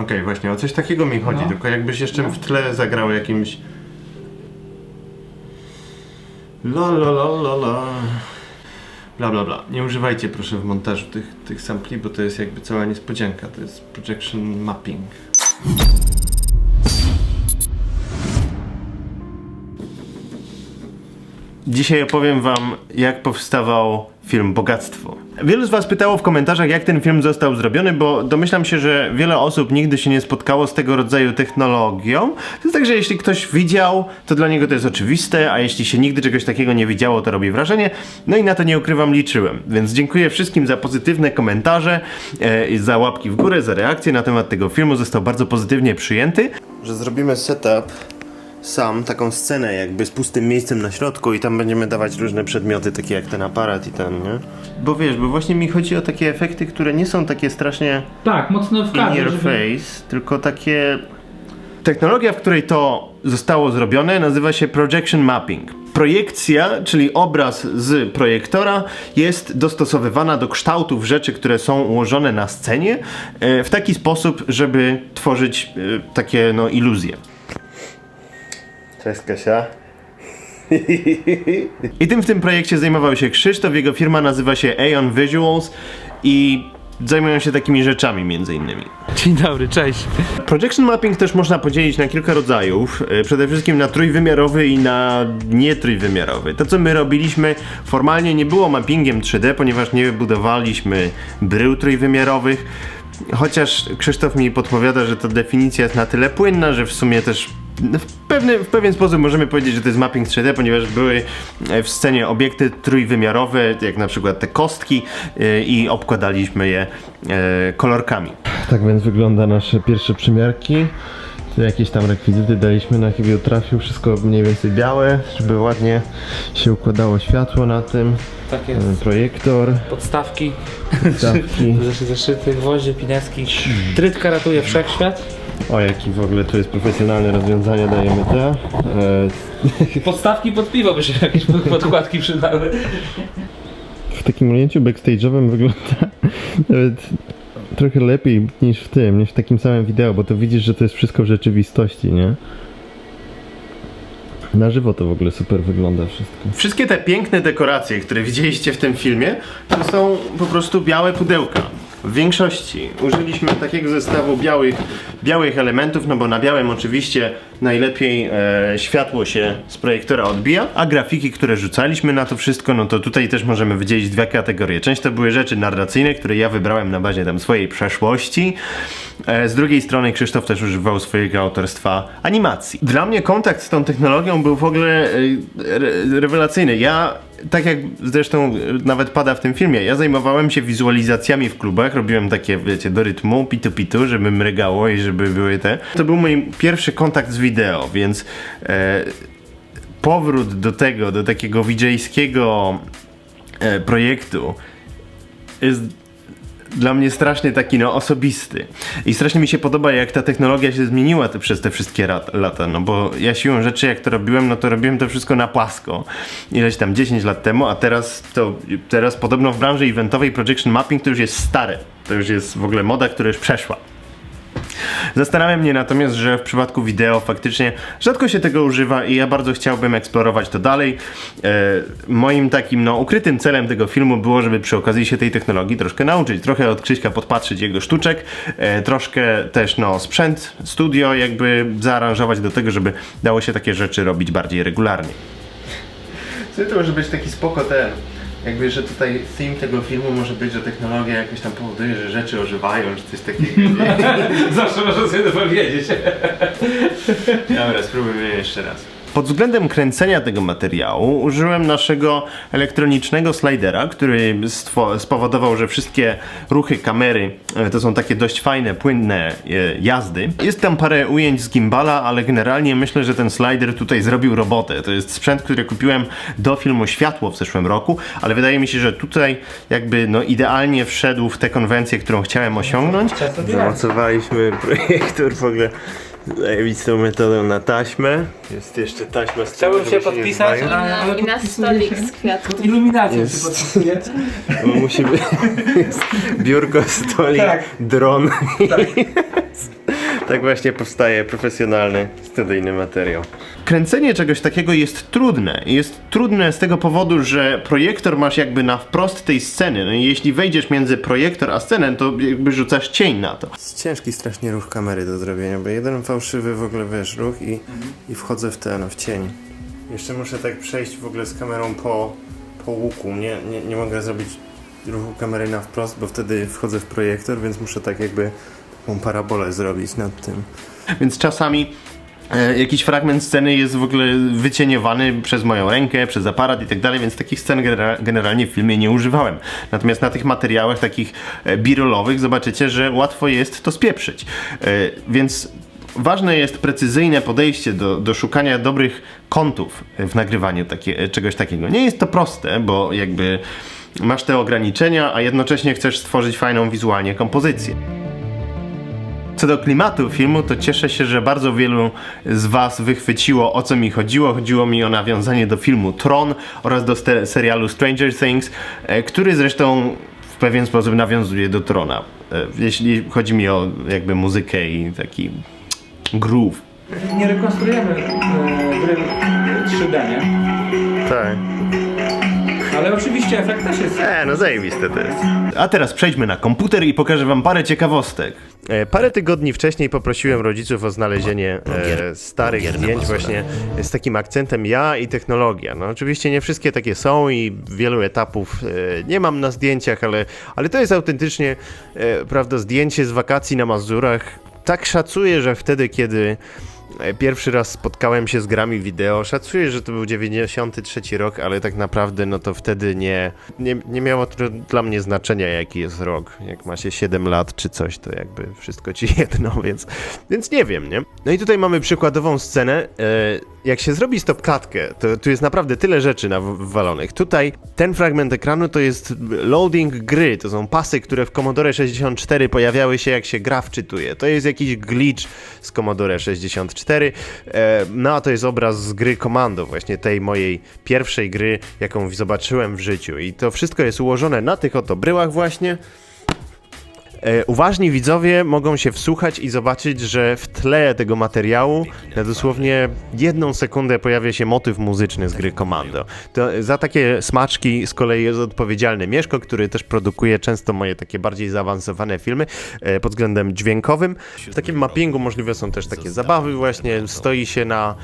Okej, właśnie o coś takiego mi chodzi, No. tylko jakbyś jeszcze w tle zagrał jakimś... La la la la la... Bla bla bla. Nie używajcie proszę w montażu tych, tych sampli, bo to jest jakby cała niespodzianka. To jest projection mapping. Dzisiaj opowiem wam, jak powstawał film Bogactwo. Wielu z was pytało w komentarzach, jak ten film został zrobiony, bo domyślam się, że wiele osób nigdy się nie spotkało z tego rodzaju technologią. To jest tak, że jeśli ktoś widział, to dla niego to jest oczywiste, a jeśli się nigdy czegoś takiego nie widziało, to robi wrażenie. No i na to nie ukrywam, liczyłem. Więc dziękuję wszystkim za pozytywne komentarze, e, za łapki w górę, za reakcje na temat tego filmu. Został bardzo pozytywnie przyjęty. Że zrobimy setup sam, taką scenę jakby z pustym miejscem na środku i tam będziemy dawać różne przedmioty, takie jak ten aparat i ten, nie? Bo wiesz, bo właśnie mi chodzi o takie efekty, które nie są takie strasznie Tak, mocno w in kadrze, your żeby... face, tylko takie... Technologia, w której to zostało zrobione, nazywa się projection mapping. Projekcja, czyli obraz z projektora, jest dostosowywana do kształtów rzeczy, które są ułożone na scenie e, w taki sposób, żeby tworzyć e, takie no, iluzje. Cześć Kasia. I tym w tym projekcie zajmował się Krzysztof, jego firma nazywa się Aeon Visuals i zajmują się takimi rzeczami między innymi. Dzień dobry, cześć. Projection mapping też można podzielić na kilka rodzajów. E, Przede wszystkim na trójwymiarowy i na nietrójwymiarowy. To, co my robiliśmy, formalnie nie było mappingiem 3D, ponieważ nie budowaliśmy brył trójwymiarowych. Chociaż Krzysztof mi podpowiada, że ta definicja jest na tyle płynna, że w sumie też w, pewny, w pewien sposób możemy powiedzieć, że to jest mapping 3D, ponieważ były e, w scenie obiekty trójwymiarowe, jak na przykład te kostki e, i obkładaliśmy je kolorkami. Tak więc wygląda nasze pierwsze przymiarki. Jakieś tam rekwizyty daliśmy na chybił trafił, wszystko mniej więcej białe, żeby ładnie się układało światło na tym. Tak E, jest. Projektor, Podstawki, stawki. Zaszy- zaszyty, gwoździe, pineski. Trytka ratuje wszechświat. O, jaki w ogóle tu jest profesjonalne rozwiązanie, dajemy te. E, Podstawki pod piwo by się jakieś pod- podkładki przydały. W takim ujęciu backstage'owym wygląda nawet trochę lepiej niż w tym, niż w takim samym wideo, bo to widzisz, że to jest wszystko w rzeczywistości, nie? Na żywo to w ogóle super wygląda wszystko. Wszystkie te piękne dekoracje, które widzieliście w tym filmie, to są po prostu białe pudełka. W większości użyliśmy takiego zestawu białych, białych elementów, no bo na białym oczywiście najlepiej e, światło się z projektora odbija, a grafiki, które rzucaliśmy na to wszystko, no to tutaj też możemy wydzielić dwie kategorie. Część to były rzeczy narracyjne, które ja wybrałem na bazie tam swojej przeszłości. E, z drugiej strony Krzysztof też używał swojego autorstwa animacji. Dla mnie kontakt z tą technologią był w ogóle e, re, rewelacyjny. Ja tak jak zresztą e, nawet pada w tym filmie, ja zajmowałem się wizualizacjami w klubach, robiłem takie, wiecie, do rytmu, pitu-pitu, żeby mrygało i żeby były te. To był mój pierwszy kontakt z wideo, więc e, powrót do tego, do takiego VJ-skiego e, projektu jest dla mnie strasznie taki no osobisty. I strasznie mi się podoba jak ta technologia się zmieniła te, przez te wszystkie rat, lata, no bo ja siłą rzeczy jak to robiłem, no to robiłem to wszystko na płasko. Ileś tam 10 lat temu, a teraz to, teraz podobno w branży eventowej projection mapping to już jest stare. To już jest w ogóle moda, która już przeszła. Zastanawia mnie natomiast, że w przypadku wideo faktycznie rzadko się tego używa i ja bardzo chciałbym eksplorować to dalej. E, moim takim no, ukrytym celem tego filmu było, żeby przy okazji się tej technologii troszkę nauczyć, trochę od Krzyśka podpatrzeć jego sztuczek, e, troszkę też no, sprzęt, studio jakby zaaranżować do tego, żeby dało się takie rzeczy robić bardziej regularnie. Co to może być taki spoko ten, jakby, że tutaj theme tego filmu może być, że technologia jakoś tam powoduje, że rzeczy ożywają, czy coś takiego. Zawsze można sobie to powiedzieć. Dobra, spróbujmy jeszcze raz. Pod względem kręcenia tego materiału użyłem naszego elektronicznego slidera, który spowodował, że wszystkie ruchy kamery e, to są takie dość fajne, płynne e, jazdy. Jest tam parę ujęć z gimbala, ale generalnie myślę, że ten slider tutaj zrobił robotę. To jest sprzęt, który kupiłem do filmu Światło w zeszłym roku, ale wydaje mi się, że tutaj jakby no idealnie wszedł w tę konwencję, którą chciałem osiągnąć. Zamocowaliśmy projektor w ogóle zajebistą metodą na taśmę. Jest jeszcze taśma z Chciałbym się podpisać. ale I na stolik z kwiatków. Iluminacją Jest. się podpisuję. Bo musi być biurko, stolik, Tak. dron. Tak właśnie powstaje profesjonalny, studyjny materiał. Kręcenie czegoś takiego jest trudne. Jest trudne z tego powodu, że projektor masz jakby na wprost tej sceny. No i jeśli wejdziesz między projektor a scenę, to jakby rzucasz cień na to. Jest ciężki strasznie ruch kamery do zrobienia, bo jeden fałszywy w ogóle wiesz ruch i, i wchodzę w ten, w cień. Jeszcze muszę tak przejść w ogóle z kamerą po, po łuku. Nie, nie, nie mogę zrobić ruchu kamery na wprost, bo wtedy wchodzę w projektor, więc muszę tak jakby taką parabolę zrobić nad tym. Więc czasami e, jakiś fragment sceny jest w ogóle wycieniowany przez moją rękę, przez aparat i tak dalej, więc takich scen genera- generalnie w filmie nie używałem. Natomiast na tych materiałach takich e, birolowych zobaczycie, że łatwo jest to spieprzyć. E, Więc ważne jest precyzyjne podejście do, do szukania dobrych kątów w nagrywaniu takie, czegoś takiego. Nie jest to proste, bo jakby masz te ograniczenia, a jednocześnie chcesz stworzyć fajną wizualnie kompozycję. Co do klimatu filmu, to cieszę się, że bardzo wielu z Was wychwyciło o co mi chodziło. Chodziło mi o nawiązanie do filmu Tron oraz do serialu Stranger Things, e, który zresztą w pewien sposób nawiązuje do Trona. E, Jeśli chodzi mi o jakby muzykę i taki groove. Nie rekonstruujemy e, gry 3D, nie? Tak. Ale oczywiście efekt też jest. E, no zajebiste to jest. A teraz przejdźmy na komputer i pokażę wam parę ciekawostek. E, parę tygodni wcześniej poprosiłem rodziców o znalezienie e, starych zdjęć właśnie z takim akcentem ja i technologia. No oczywiście nie wszystkie takie są i wielu etapów e, nie mam na zdjęciach, ale, ale to jest autentycznie, e, prawda, zdjęcie z wakacji na Mazurach. Tak szacuję, że wtedy, kiedy Pierwszy raz spotkałem się z grami wideo. Szacuję, że to był 93 rok, ale tak naprawdę no to wtedy nie, nie, nie miało to dla mnie znaczenia jaki jest rok. Jak ma się 7 lat czy coś, to jakby wszystko ci jedno, więc, więc nie wiem, nie? No i tutaj mamy przykładową scenę. E, jak się zrobi stopklatkę, to tu jest naprawdę tyle rzeczy nawalonych. Tutaj ten fragment ekranu to jest loading gry, to są pasy, które w Commodore 64 pojawiały się jak się gra wczytuje. To jest jakiś glitch z Commodore 64. E, no a to jest obraz z gry Commando, właśnie tej mojej pierwszej gry, jaką zobaczyłem w życiu. I to wszystko jest ułożone na tych oto bryłach właśnie. E, Uważni widzowie mogą się wsłuchać i zobaczyć, że w tle tego materiału na dosłownie jedną sekundę pojawia się motyw muzyczny z gry Commando. To za takie smaczki z kolei jest odpowiedzialny Mieszko, który też produkuje często moje takie bardziej zaawansowane filmy e, pod względem dźwiękowym. W takim mappingu możliwe są też takie zabawy właśnie, stoi się na,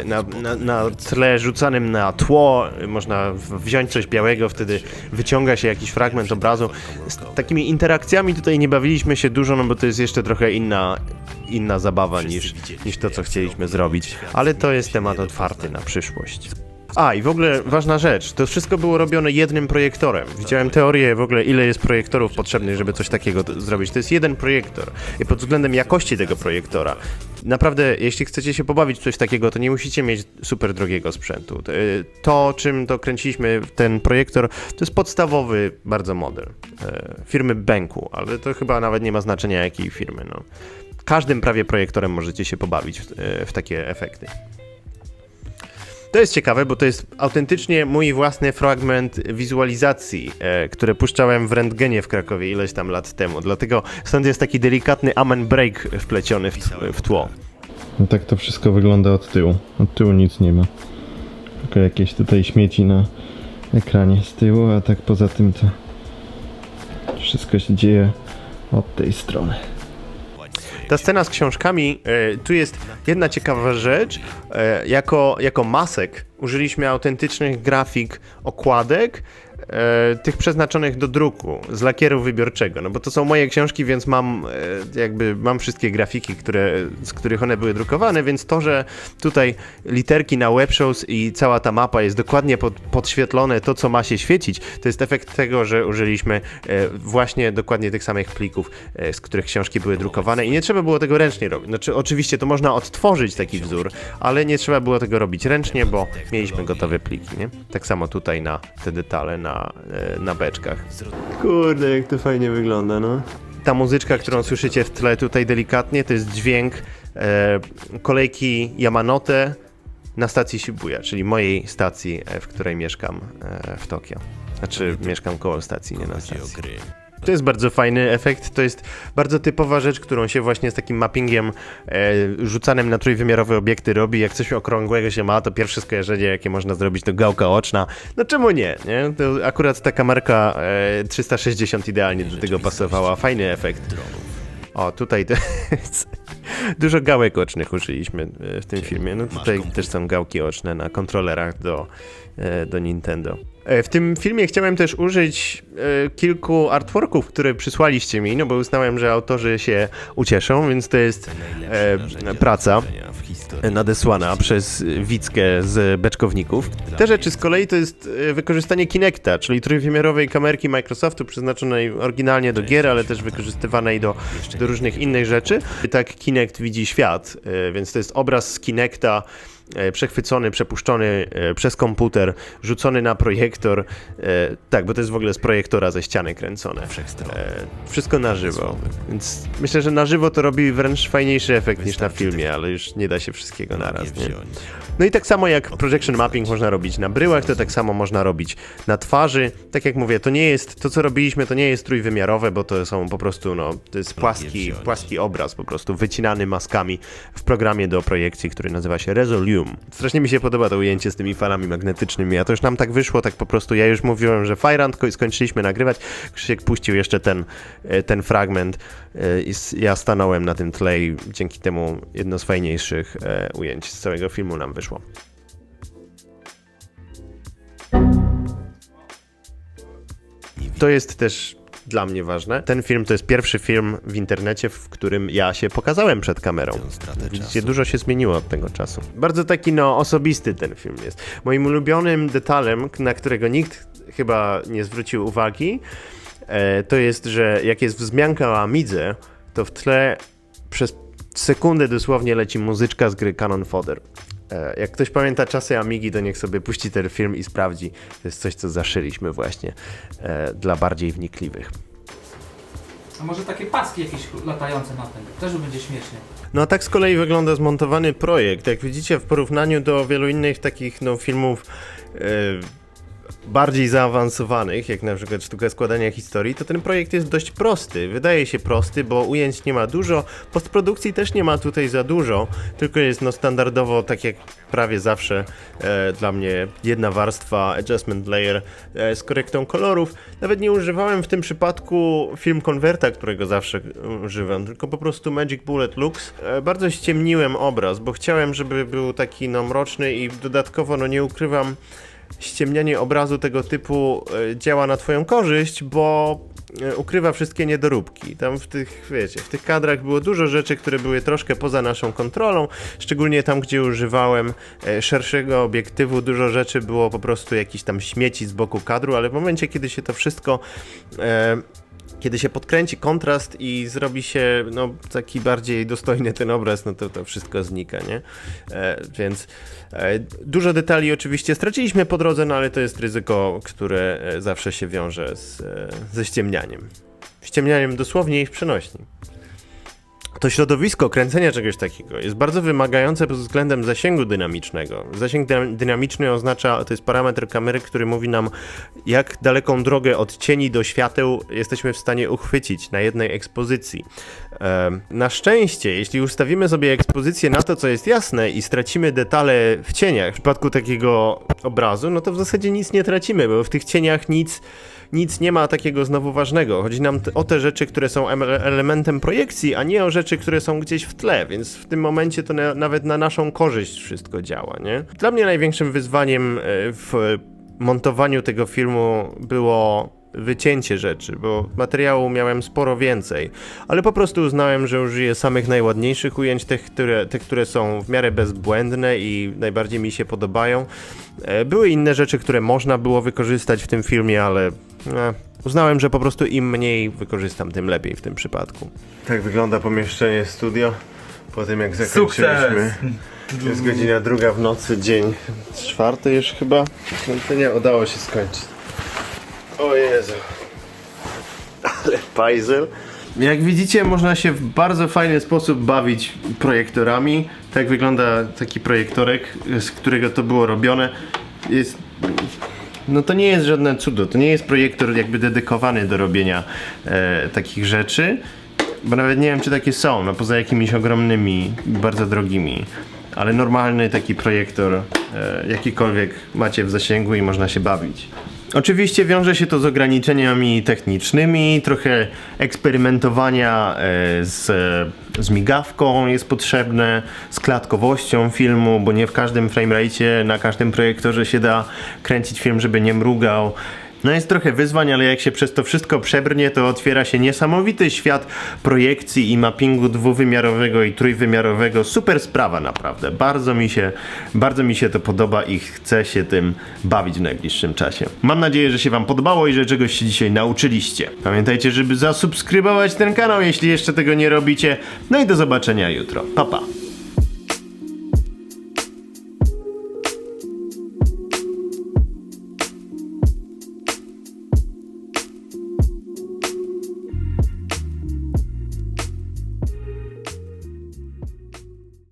e, na, na, na tle rzucanym na tło, można wziąć coś białego, wtedy wyciąga się jakiś fragment obrazu. Z takimi interakcjami tutaj nie bawiliśmy się dużo, no bo to jest jeszcze trochę inna, inna zabawa niż, niż to, co chcieliśmy zrobić. Ale to jest temat otwarty na przyszłość. A, i w ogóle ważna rzecz, to wszystko było robione jednym projektorem. Widziałem teorię w ogóle, ile jest projektorów potrzebnych, żeby coś takiego zrobić. To jest jeden projektor. I pod względem jakości tego projektora, naprawdę, jeśli chcecie się pobawić w coś takiego, to nie musicie mieć super drogiego sprzętu. To, To, czym to kręciliśmy, ten projektor, to jest podstawowy bardzo model e, firmy Benku, ale to chyba nawet nie ma znaczenia jakiej firmy. No. Każdym prawie projektorem możecie się pobawić w, e, w takie efekty. To jest ciekawe, bo to jest autentycznie mój własny fragment wizualizacji, e, które puszczałem w rentgenie w Krakowie ileś tam lat temu. Dlatego stąd jest taki delikatny amen break wpleciony w, w tło. No tak to wszystko wygląda od tyłu. Od tyłu nic nie ma. Tylko jakieś tutaj śmieci na ekranie z tyłu, a tak poza tym to wszystko się dzieje od tej strony. Ta scena z książkami, e, tu jest jedna ciekawa rzecz. E, jako, jako masek użyliśmy autentycznych grafik okładek, e, tych przeznaczonych do druku, z lakieru wybiorczego. No bo to są moje książki, więc mam e, jakby mam wszystkie grafiki, które, z których one były drukowane, więc to, że tutaj literki na webshows i cała ta mapa jest dokładnie pod, podświetlone, to co ma się świecić, to jest efekt tego, że użyliśmy e, właśnie dokładnie tych samych plików, z których książki były drukowane i nie trzeba było tego ręcznie robić. Znaczy oczywiście to można odtworzyć taki wzór, ale nie trzeba było tego robić ręcznie, bo mieliśmy gotowe pliki, nie? Tak samo tutaj na te detale na, e, na beczkach. Kurde, jak to fajnie wygląda, no. Ta muzyczka, którą słyszycie w tle tutaj delikatnie, to jest dźwięk e, kolejki Yamanote na stacji Shibuya, czyli mojej stacji, e, w której mieszkam e, w Tokio. Znaczy, mieszkam koło stacji, nie na stacji. To jest bardzo fajny efekt, to jest bardzo typowa rzecz, którą się właśnie z takim mappingiem e, rzucanym na trójwymiarowe obiekty robi. Jak coś okrągłego się ma, to pierwsze skojarzenie, jakie można zrobić, to gałka oczna. No czemu nie, nie? To akurat ta kamerka e, 360 idealnie do tego pasowała. Fajny efekt. O, tutaj to jest... Dużo gałek ocznych użyliśmy e, w tym filmie. No tutaj też są gałki oczne na kontrolerach do, e, do Nintendo. E, W tym filmie chciałem też użyć e, kilku artworków, które przysłaliście mi, no bo uznałem, że autorzy się ucieszą, więc to jest e, praca nadesłana przez Wickę z Beczkowników. Te rzeczy z kolei to jest wykorzystanie Kinecta, czyli trójwymiarowej kamerki Microsoftu przeznaczonej oryginalnie do gier, ale też wykorzystywanej do, do różnych innych rzeczy. Tak Kinect widzi świat, więc to jest obraz z Kinecta przechwycony, przepuszczony e, przez komputer, rzucony na projektor. E, tak, bo to jest w ogóle z projektora ze ściany kręcone. E, wszystko na żywo. Więc myślę, że na żywo to robi wręcz fajniejszy efekt niż na filmie, ale już nie da się wszystkiego naraz. Nie? No i tak samo jak projection mapping można robić na bryłach, to tak samo można robić na twarzy. Tak jak mówię, to nie jest, to co robiliśmy, to nie jest trójwymiarowe, bo to są po prostu, no, to jest płaski, płaski obraz po prostu, wycinany maskami w programie do projekcji, który nazywa się Strasznie mi się podoba to ujęcie z tymi falami magnetycznymi, a to już nam tak wyszło, tak po prostu, ja już mówiłem, że Fajrant ko- skończyliśmy nagrywać, Krzysiek puścił jeszcze ten, e, ten fragment e, i ja stanąłem na tym tle i dzięki temu jedno z fajniejszych e, ujęć z całego filmu nam wyszło. To jest też dla mnie ważne. Ten film to jest pierwszy film w internecie, w którym ja się pokazałem przed kamerą. Widzicie, dużo się zmieniło od tego czasu. Bardzo taki, no, osobisty ten film jest. Moim ulubionym detalem, na którego nikt chyba nie zwrócił uwagi, e, to jest, że jak jest wzmianka o Amidze, to w tle przez sekundę dosłownie leci muzyczka z gry Canon Fodder. E, Jak ktoś pamięta czasy Amigi, to niech sobie puści ten film i sprawdzi. To jest coś, co zaszyliśmy właśnie e, dla bardziej wnikliwych. A może takie paski jakieś latające na tym, też będzie śmiesznie. No a tak z kolei wygląda zmontowany projekt. Jak widzicie, w porównaniu do wielu innych takich no, filmów e, bardziej zaawansowanych, jak na przykład sztuka składania historii, to ten projekt jest dość prosty. Wydaje się prosty, bo ujęć nie ma dużo, postprodukcji też nie ma tutaj za dużo, tylko jest no standardowo, tak jak prawie zawsze e, dla mnie, jedna warstwa, adjustment layer e, z korektą kolorów. Nawet nie używałem w tym przypadku film konwerta, którego zawsze używam, tylko po prostu Magic Bullet Lux. E, bardzo ściemniłem obraz, bo chciałem, żeby był taki no mroczny i dodatkowo, no nie ukrywam, ściemnianie obrazu tego typu e, działa na twoją korzyść, bo e, ukrywa wszystkie niedoróbki. Tam w tych, wiecie, w tych kadrach było dużo rzeczy, które były troszkę poza naszą kontrolą, szczególnie tam, gdzie używałem e, szerszego obiektywu, dużo rzeczy było po prostu jakiś tam śmieci z boku kadru, ale w momencie, kiedy się to wszystko e, kiedy się podkręci kontrast i zrobi się no, taki bardziej dostojny ten obraz, no to to wszystko znika, nie? E, więc e, dużo detali oczywiście straciliśmy po drodze, no ale to jest ryzyko, które e, zawsze się wiąże z, e, ze ściemnianiem. Ściemnianiem dosłownie i w przenośni. To środowisko kręcenia czegoś takiego jest bardzo wymagające pod względem zasięgu dynamicznego. Zasięg dy- dynamiczny oznacza, to jest parametr kamery, który mówi nam, jak daleką drogę od cieni do świateł jesteśmy w stanie uchwycić na jednej ekspozycji. Na szczęście, jeśli ustawimy sobie ekspozycję na to, co jest jasne i stracimy detale w cieniach, w przypadku takiego obrazu, no to w zasadzie nic nie tracimy, bo w tych cieniach nic nic nie ma takiego znowu ważnego. Chodzi nam o te rzeczy, które są em- elementem projekcji, a nie o rzeczy, które są gdzieś w tle, więc w tym momencie to na, nawet na naszą korzyść wszystko działa, nie? Dla mnie największym wyzwaniem e, w montowaniu tego filmu było wycięcie rzeczy, bo materiału miałem sporo więcej, ale po prostu uznałem, że użyję samych najładniejszych ujęć, tych, które, te, które są w miarę bezbłędne i najbardziej mi się podobają. E, Były inne rzeczy, które można było wykorzystać w tym filmie, ale uznałem, że po prostu im mniej wykorzystam, tym lepiej w tym przypadku. Tak wygląda pomieszczenie studio po tym jak zakończyliśmy. Jest godzina druga w nocy, dzień czwarty już chyba. No to nie udało się skończyć. O Jezu. Ale pajzel. Jak widzicie, można się w bardzo fajny sposób bawić projektorami. Tak wygląda taki projektorek, z którego to było robione. Jest no to nie jest żadne cudo. To nie jest projektor jakby dedykowany do robienia e, takich rzeczy. Bo nawet nie wiem, czy takie są, no poza jakimiś ogromnymi, bardzo drogimi. Ale normalny taki projektor, e, jakikolwiek macie w zasięgu i można się bawić. Oczywiście wiąże się to z ograniczeniami technicznymi, trochę eksperymentowania e, z, z migawką jest potrzebne, z klatkowością filmu, bo nie w każdym framerate, na każdym projektorze się da kręcić film, żeby nie mrugał. No jest trochę wyzwań, ale jak się przez to wszystko przebrnie, to otwiera się niesamowity świat projekcji i mappingu dwuwymiarowego i trójwymiarowego. Super sprawa naprawdę. Bardzo mi się, bardzo mi się to podoba i chcę się tym bawić w najbliższym czasie. Mam nadzieję, że się wam podobało i że czegoś się dzisiaj nauczyliście. Pamiętajcie, żeby zasubskrybować ten kanał, jeśli jeszcze tego nie robicie. No i do zobaczenia jutro. Pa pa.